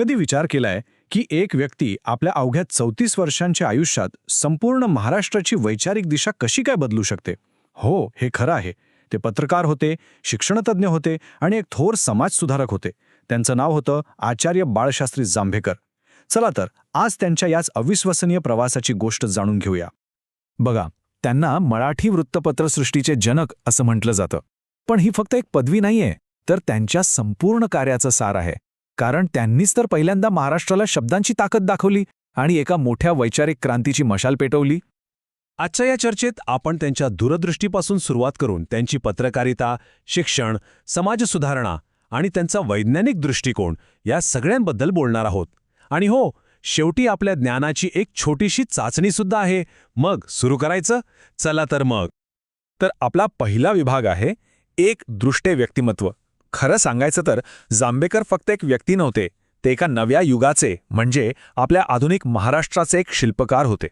कधी विचार केलाय की एक व्यक्ती आपल्या अवघ्या चौतीस वर्षांच्या आयुष्यात संपूर्ण महाराष्ट्राची वैचारिक दिशा कशी काय बदलू शकते? हो हे खरं आहे. ते पत्रकार होते शिक्षणतज्ज्ञ होते आणि एक थोर समाजसुधारक होते. त्यांचं नाव होतं आचार्य बाळशास्त्री जांभेकर. चला तर आज त्यांच्या याच अविश्वसनीय प्रवासाची गोष्ट जाणून घेऊया. बघा त्यांना मराठी वृत्तपत्रसृष्टीचे जनक असं म्हटलं जातं. पण ही फक्त एक पदवी नाहीये तर त्यांच्या संपूर्ण कार्याचं सार आहे. कारण त्यांनीच तर पहिल्यांदा महाराष्ट्राला शब्दांची ताकद दाखवली आणि एका मोठ्या वैचारिक क्रांतीची मशाल पेटवली. आजच्या या चर्चेत आपण त्यांच्या दूरदृष्टीपासून सुरुवात करून त्यांची पत्रकारिता शिक्षण समाजसुधारणा आणि त्यांचा वैज्ञानिक दृष्टिकोन या सगळ्यांबद्दल बोलणार आहोत. आणि हो शेवटी आपल्या ज्ञानाची एक छोटीशी चाचणीसुद्धा आहे. मग सुरू करायचं? चला तर मग. तर आपला पहिला विभाग आहे एक दृष्टे व्यक्तिमत्व. खरं सांगायचं तर जांभेकर फक्त एक व्यक्ती नव्हते ते एका नव्या युगाचे म्हणजे आपल्या आधुनिक महाराष्ट्राचे एक शिल्पकार होते.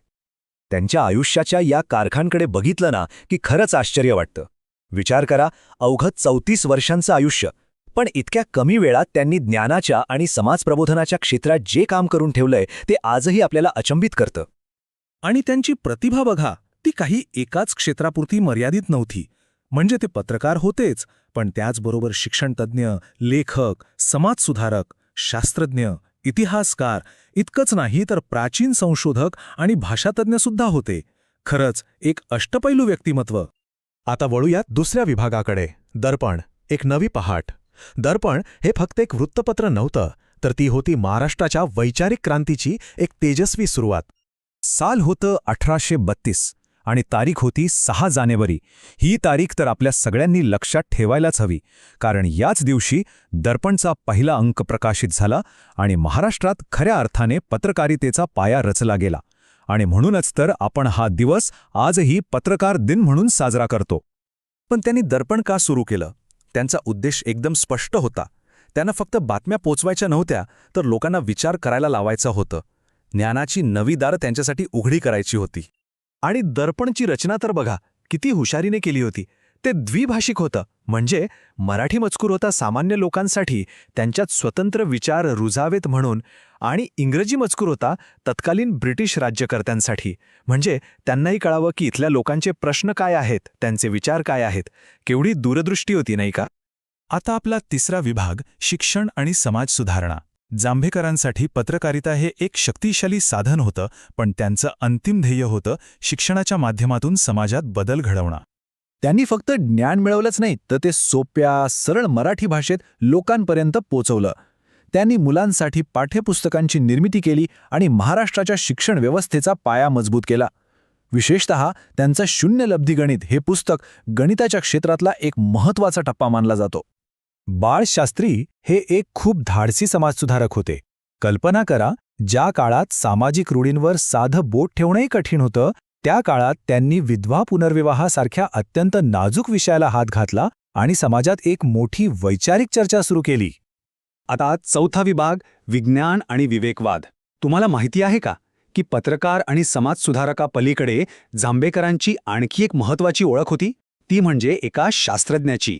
त्यांच्या आयुष्याच्या या कारखानकडे बघितलं ना की खरंच आश्चर्य वाटतं. विचार करा अवघं चौतीस वर्षांचं आयुष्य पण इतक्या कमी वेळात त्यांनी ज्ञानाच्या आणि समाजप्रबोधनाच्या क्षेत्रात जे काम करून ठेवलंय ते आजही आपल्याला अचंबित करतं. आणि त्यांची प्रतिभा बघा ती काही एकाच क्षेत्रापुरती मर्यादित नव्हती. म्हणजे ते पत्रकार होतेच पण त्याचबरोबर शिक्षणतज्ज्ञ लेखक समाजसुधारक शास्त्रज्ञ इतिहासकार इतकंच नाही तर प्राचीन संशोधक आणि भाषातज्ञसुद्धा होते. खरंच एक अष्टपैलू व्यक्तिमत्व. आता वळूयात दुसऱ्या विभागाकडे. दर्पण एक नवी पहाट. दर्पण हे फक्त एक वृत्तपत्र नव्हतं तर ती होती महाराष्ट्राच्या वैचारिक क्रांतीची एक तेजस्वी सुरुवात. साल होतं अठराशे बत्तीस. आणि तारीख होती सहा जानेवारी. ही तारीख तर आपल्या सगळ्यांनी लक्षात ठेवायलाच हवी. कारण याच दिवशी दर्पणचा पहिला अंक प्रकाशित झाला आणि महाराष्ट्रात खऱ्या अर्थाने पत्रकारितेचा पाया रचला गेला. आणि म्हणूनच तर आपण हा दिवस आजही पत्रकार दिन म्हणून साजरा करतो. पण त्यांनी दर्पण का सुरू केलं? त्यांचा उद्देश एकदम स्पष्ट होता. त्यांना फक्त बातम्या पोचवायच्या नव्हत्या तर लोकांना विचार करायला लावायचं होतं. ज्ञानाची नवी दारं त्यांच्यासाठी उघडी करायची होती. आणि दर्पणची रचना तर बघा किती हुशारीने केली होती. ते द्विभाषिक होतं. म्हणजे मराठी मजकूर होता सामान्य लोकांसाठी त्यांच्यात स्वतंत्र विचार रुजावेत म्हणून आणि इंग्रजी मजकूर होता तत्कालीन ब्रिटिश राज्यकर्त्यांसाठी. म्हणजे त्यांनाही कळावं की इथल्या लोकांचे प्रश्न काय आहेत त्यांचे विचार काय आहेत. केवढी दूरदृष्टी होती नाही का? आता आपला तिसरा विभाग शिक्षण आणि समाज सुधारणा. जांभेकरांसाठी पत्रकारिता हे एक शक्तिशाली साधन होतं पण त्यांचं अंतिम ध्येय होतं शिक्षणाच्या माध्यमातून समाजात बदल घडवणं. त्यांनी फक्त ज्ञान मिळवलंच नाही तर ते सोप्या सरळ मराठी भाषेत लोकांपर्यंत पोचवलं. त्यांनी मुलांसाठी पाठ्यपुस्तकांची निर्मिती केली आणि महाराष्ट्राच्या शिक्षण व्यवस्थेचा पाया मजबूत केला. विशेषत त्यांचं शून्य लब्धिगणित हे पुस्तक गणिताच्या क्षेत्रातला एक महत्त्वाचा टप्पा मानला जातो. बाळशास्त्री हे एक खूप धाडसी समाजसुधारक होते. कल्पना करा ज्या काळात सामाजिक रूढींवर साधं बोट ठेवणंही कठीण होतं त्या काळात त्यांनी विधवा पुनर्विवाहासारख्या अत्यंत नाजूक विषयाला हात घातला आणि समाजात एक मोठी वैचारिक चर्चा सुरू केली. आता चौथा विभाग विज्ञान आणि विवेकवाद. तुम्हाला माहिती आहे का की पत्रकार आणि समाजसुधारकापलीकडे जांभेकरांची आणखी एक महत्वाची ओळख होती? ती म्हणजे एका शास्त्रज्ञाची.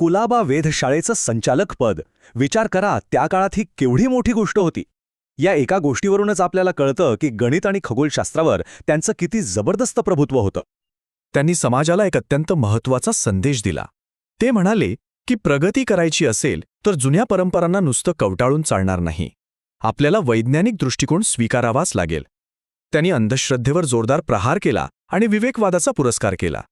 कुलाबा वेधशाळेचं संचालक पद. विचार करा त्या काळात ही केवढी मोठी गोष्ट होती. या एका गोष्टीवरूनच आपल्याला कळतं की गणित आणि खगोलशास्त्रावर त्यांचं किती जबरदस्त प्रभुत्व होतं. त्यांनी समाजाला एक अत्यंत महत्त्वाचा संदेश दिला. ते म्हणाले की प्रगती करायची असेल तर जुन्या परंपरांना नुसतं कवटाळून चालणार नाही. आपल्याला वैज्ञानिक दृष्टिकोन स्वीकारावाच लागेल. त्यांनी अंधश्रद्धेवर जोरदार प्रहार केला आणि विवेकवादाचा पुरस्कार केला.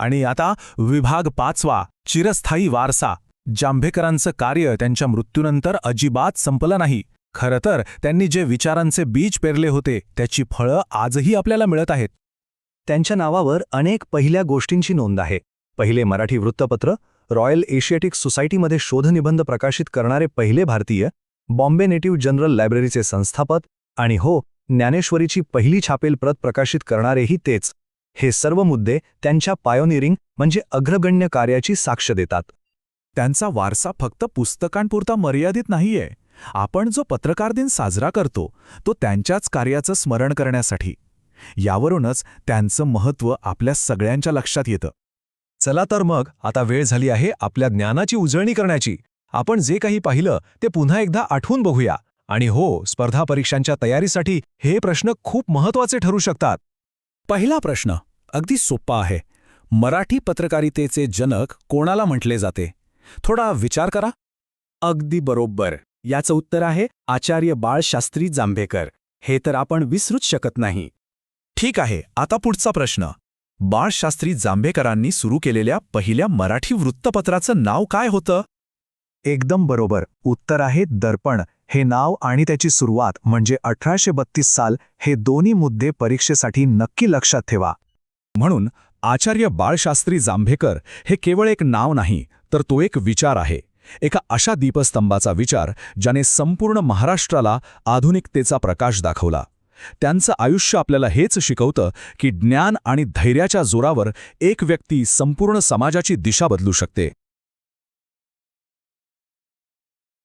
आणि आता विभाग पाचवा चिरस्थायी वारसा. जांभेकरांचं कार्य त्यांच्या मृत्यूनंतर अजिबात संपलं नाही. खरं तर त्यांनी जे विचारांचे बीज पेरले होते त्याची फळं आजही आपल्याला मिळत आहेत. त्यांच्या नावावर अनेक पहिल्या गोष्टींची नोंद आहे. पहिले मराठी वृत्तपत्र रॉयल एशियाटिक सोसायटीमध्ये शोधनिबंध प्रकाशित करणारे पहिले भारतीय बॉम्बे नेटिव्ह जनरल लायब्ररीचे संस्थापक आणि हो ज्ञानेश्वरीची पहिली छापेल प्रत प्रकाशित करणारेही तेच. हे सर्व मुद्दे त्यांच्या पायोनिरिंग म्हणजे अग्रगण्य कार्याची साक्ष देतात. त्यांचा वारसा फक्त पुस्तकांपुरता मर्यादित नाहीये. आपण जो पत्रकार दिन साजरा करतो तो त्यांच्याच कार्याचं स्मरण करण्यासाठी. यावरूनच त्यांचं महत्त्व आपल्या सगळ्यांच्या लक्षात येतं. चला तर मग आता वेळ झाली आहे आपल्या ज्ञानाची उजळणी करण्याची. आपण जे काही पाहिलं ते पुन्हा एकदा आठवून बघूया. आणि हो स्पर्धा परीक्षांच्या तयारीसाठी हे प्रश्न खूप महत्त्वाचे ठरू शकतात. पहिला प्रश्न अगदी सोप्पा आहे. मराठी पत्रकारितेचे जनक कोणाला म्हटले जाते? थोडा विचार करा. अगदी बरोबर. याचं उत्तर आहे आचार्य बाळशास्त्री जांभेकर. हे तर आपण विसरूच शकत नाही. ठीक आहे आता पुढचा प्रश्न. बाळशास्त्री जांभेकरांनी सुरू केलेल्या पहिल्या मराठी वृत्तपत्राचं नाव काय होतं? एकदम बरोबर. उत्तर आहे दर्पण. हे नाव आणि त्याची सुरुवात म्हणजे अठराशे बत्तीस साल हे दोन्ही मुद्दे परीक्षेसाठी नक्की लक्षात ठेवा. म्हणून आचार्य बाळशास्त्री जांभेकर हे केवळ एक नाव नाही तर तो एक विचार आहे. एका अशा दीपस्तंभाचा विचार ज्याने संपूर्ण महाराष्ट्राला आधुनिकतेचा प्रकाश दाखवला. त्यांचं आयुष्य आपल्याला हेच शिकवतं की ज्ञान आणि धैर्याच्या जोरावर एक व्यक्ती संपूर्ण समाजाची दिशा बदलू शकते.